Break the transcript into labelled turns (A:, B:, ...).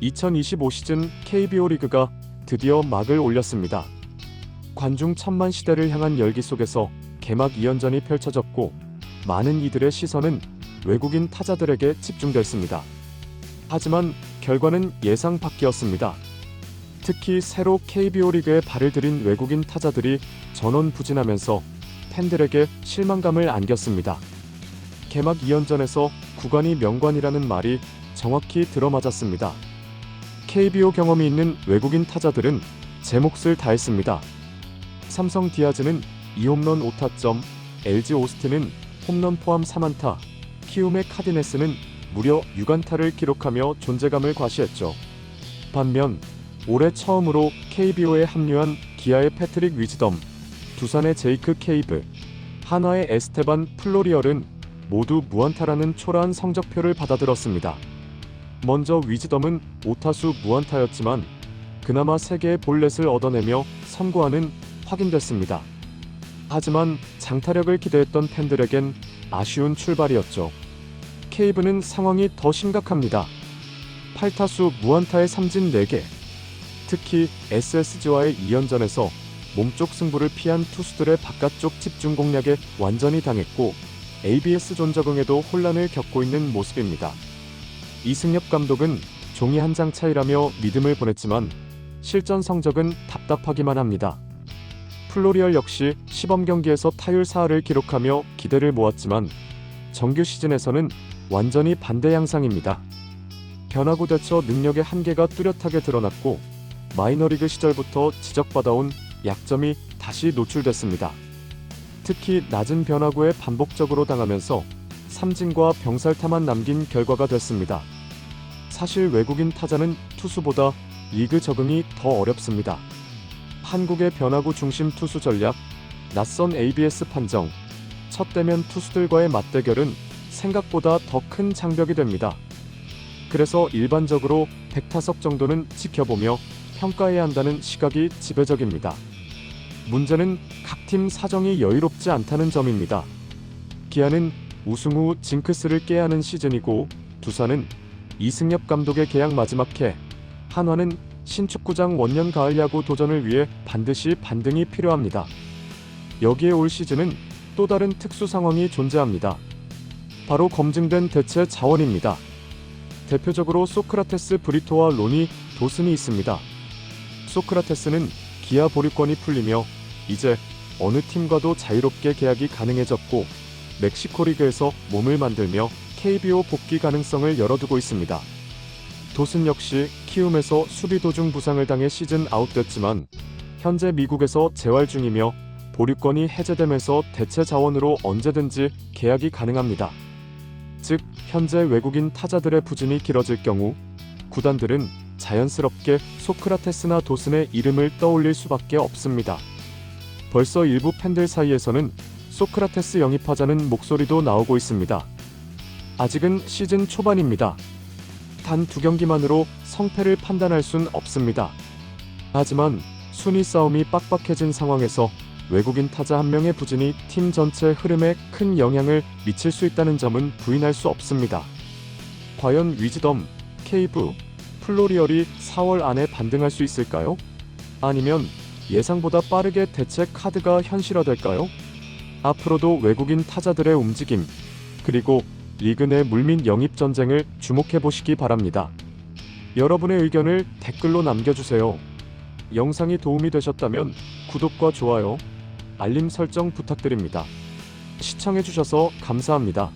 A: 2025 시즌 KBO 리그가 드디어 막을 올렸습니다. 관중 천만 시대를 향한 열기 속에서 개막 2연전이 펼쳐졌고 많은 이들의 시선은 외국인 타자들에게 집중됐습니다. 하지만 결과는 예상 밖이었습니다. 특히 새로 KBO 리그에 발을 들인 외국인 타자들이 전원 부진하면서 팬들에게 실망감을 안겼습니다. 개막 2연전에서 구관이 명관이라는 말이 정확히 들어맞았습니다. KBO 경험이 있는 외국인 타자들은 제 몫을 다했습니다. 삼성 디아즈는 2홈런 5타점, LG 오스틴은 홈런 포함 3안타, 키움의 카디네스는 무려 6안타를 기록하며 존재감을 과시했죠. 반면 올해 처음으로 KBO에 합류한 기아의 패트릭 위즈덤, 두산의 제이크 케이브, 한화의 에스테반 플로리얼은 모두 무안타라는 초라한 성적표를 받아들었습니다. 먼저 위즈덤은 5타수 무안타였지만 그나마 3개의 볼넷을 얻어내며 선구안은 확인됐습니다. 하지만 장타력을 기대했던 팬들에겐 아쉬운 출발이었죠. 케이브는 상황이 더 심각합니다. 8타수 무안타의 삼진 4개. 특히 SSG와의 2연전에서 몸쪽 승부를 피한 투수들의 바깥쪽 집중 공략에 완전히 당했고 ABS 존 적응에도 혼란을 겪고 있는 모습입니다. 이승엽 감독은 종이 한 장 차이라며 믿음을 보냈지만 실전 성적은 답답하기만 합니다. 플로리얼 역시 시범 경기에서 타율 4할을 기록하며 기대를 모았지만 정규 시즌에서는 완전히 반대 양상입니다. 변화구 대처 능력의 한계가 뚜렷하게 드러났고 마이너리그 시절부터 지적받아온 약점이 다시 노출됐습니다. 특히 낮은 변화구에 반복적으로 당하면서 삼진과 병살타만 남긴 결과가 됐습니다. 사실 외국인 타자는 투수보다 리그 적응이 더 어렵습니다. 한국의 변화구 중심 투수 전략, 낯선 ABS 판정, 첫 대면 투수들과의 맞대결은 생각보다 더 큰 장벽이 됩니다. 그래서 일반적으로 100타석 정도는 지켜보며 평가해야 한다는 시각이 지배적입니다. 문제는 각 팀 사정이 여유롭지 않다는 점입니다. 기아는 우승 후 징크스를 깨야 하는 시즌이고 두산은 이승엽 감독의 계약 마지막 해, 한화는 신축구장 원년 가을 야구 도전을 위해 반드시 반등이 필요합니다. 여기에 올 시즌은 또 다른 특수 상황이 존재합니다. 바로 검증된 대체 자원입니다. 대표적으로 소크라테스 브리토와 로니 도슨이 있습니다. 소크라테스는 기아 보류권이 풀리며 이제 어느 팀과도 자유롭게 계약이 가능해졌고 멕시코 리그에서 몸을 만들며 KBO 복귀 가능성을 열어두고 있습니다. 도슨 역시 키움에서 수비 도중 부상을 당해 시즌 아웃됐지만 현재 미국에서 재활 중이며 보류권이 해제되면서 대체 자원으로 언제든지 계약이 가능합니다. 즉 현재 외국인 타자들의 부진이 길어질 경우 구단들은 자연스럽게 소크라테스나 도슨의 이름을 떠올릴 수밖에 없습니다. 벌써 일부 팬들 사이에서는 소크라테스 영입하자는 목소리도 나오고 있습니다. 아직은 시즌 초반입니다. 단 두 경기만으로 성패를 판단할 순 없습니다. 하지만 순위 싸움이 빡빡해진 상황에서 외국인 타자 한 명의 부진이 팀 전체 흐름에 큰 영향을 미칠 수 있다는 점은 부인할 수 없습니다. 과연 위즈덤, 케이브, 플로리얼이 4월 안에 반등할 수 있을까요? 아니면 예상보다 빠르게 대체 카드가 현실화될까요? 앞으로도 외국인 타자들의 움직임, 그리고 리그 내 물민 영입 전쟁을 주목해 보시기 바랍니다. 여러분의 의견을 댓글로 남겨주세요. 영상이 도움이 되셨다면 구독과 좋아요, 알림 설정 부탁드립니다. 시청해주셔서 감사합니다.